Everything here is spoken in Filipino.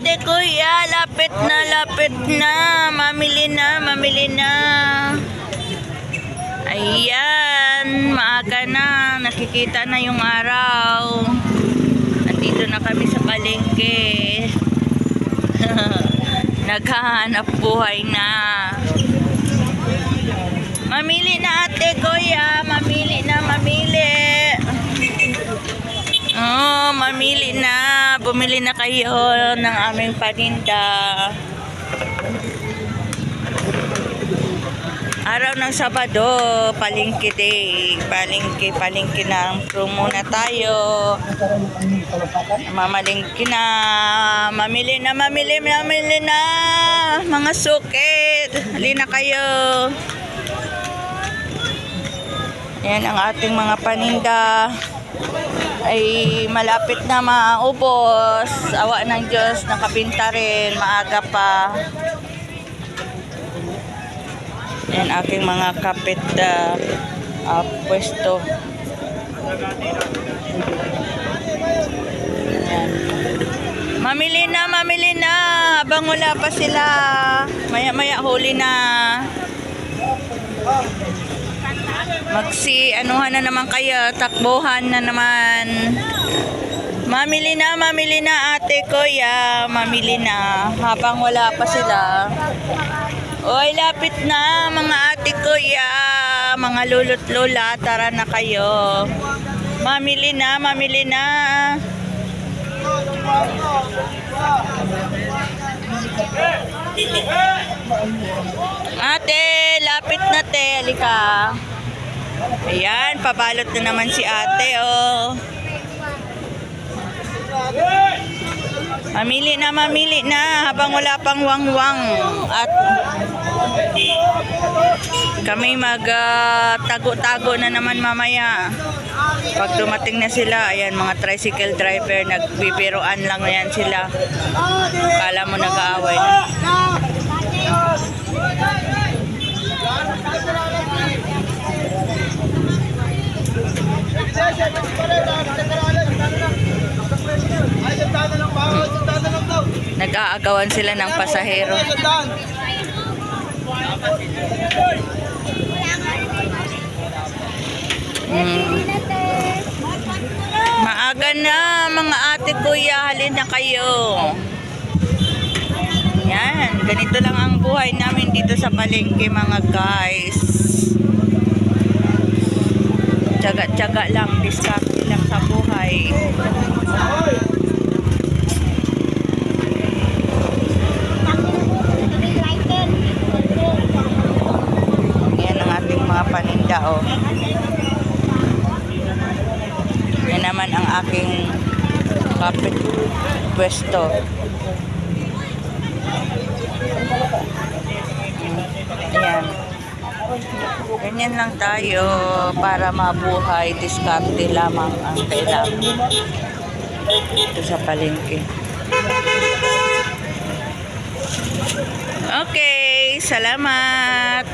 ate kuya, lapit na, lapit na. Mamili na, mamili na. Ayan, maaga na. Nakikita na yung araw. Nandito na kami sa palengke. Naghahanap buhay na. Mamili na ate kuya, mamili na, mamili. Oh, mamili na. Bumili na kayo ng aming paninda. Araw ng Sabado, palingki day. Palingki, palingki na. Promo na tayo. Mamalingki na. Mamili na, mamili, mamili na. Mga sukit. Halina kayo. Yan ang ating mga paninda ay malapit na maubos. Awa ng Diyos, nakabinta rin. Maaga pa. Yan aking mga kapit uh, uh, pwesto. Yan. Mamili na, mamili na. Habang wala pa sila. Maya-maya huli na. Magsi, anuhan na naman kayo, takbuhan na naman. Mamili na, mamili na ate kuya, mamili na habang wala pa sila. Oy, lapit na mga ate kuya, mga lulot lola, tara na kayo. Mamili na, mamili na. Ate, lapit na te, halika. Ayan, pabalot na naman si ate, oh. Mamili na, mamili na habang wala pang wangwang at kami mag-tago-tago na naman mamaya. Pag dumating na sila, ayan mga tricycle driver, nagbibiroan lang yan sila. Kala mo nag-aaway na. Nag-aagawan sila ng pasahero. Mm. Maaga na mga ate kuya, halin na kayo. Yan, ganito lang ang buhay namin dito sa palengke mga guys. Tsaga-tsaga lang, diskarte lang sa buhay. Yan ang ating paninda oh. Yan naman ang aking kapit pwesto. Yan. Ganyan lang tayo para mabuhay. Diskarte lamang ang kailangan. Ito sa palengke. Okay, salamat.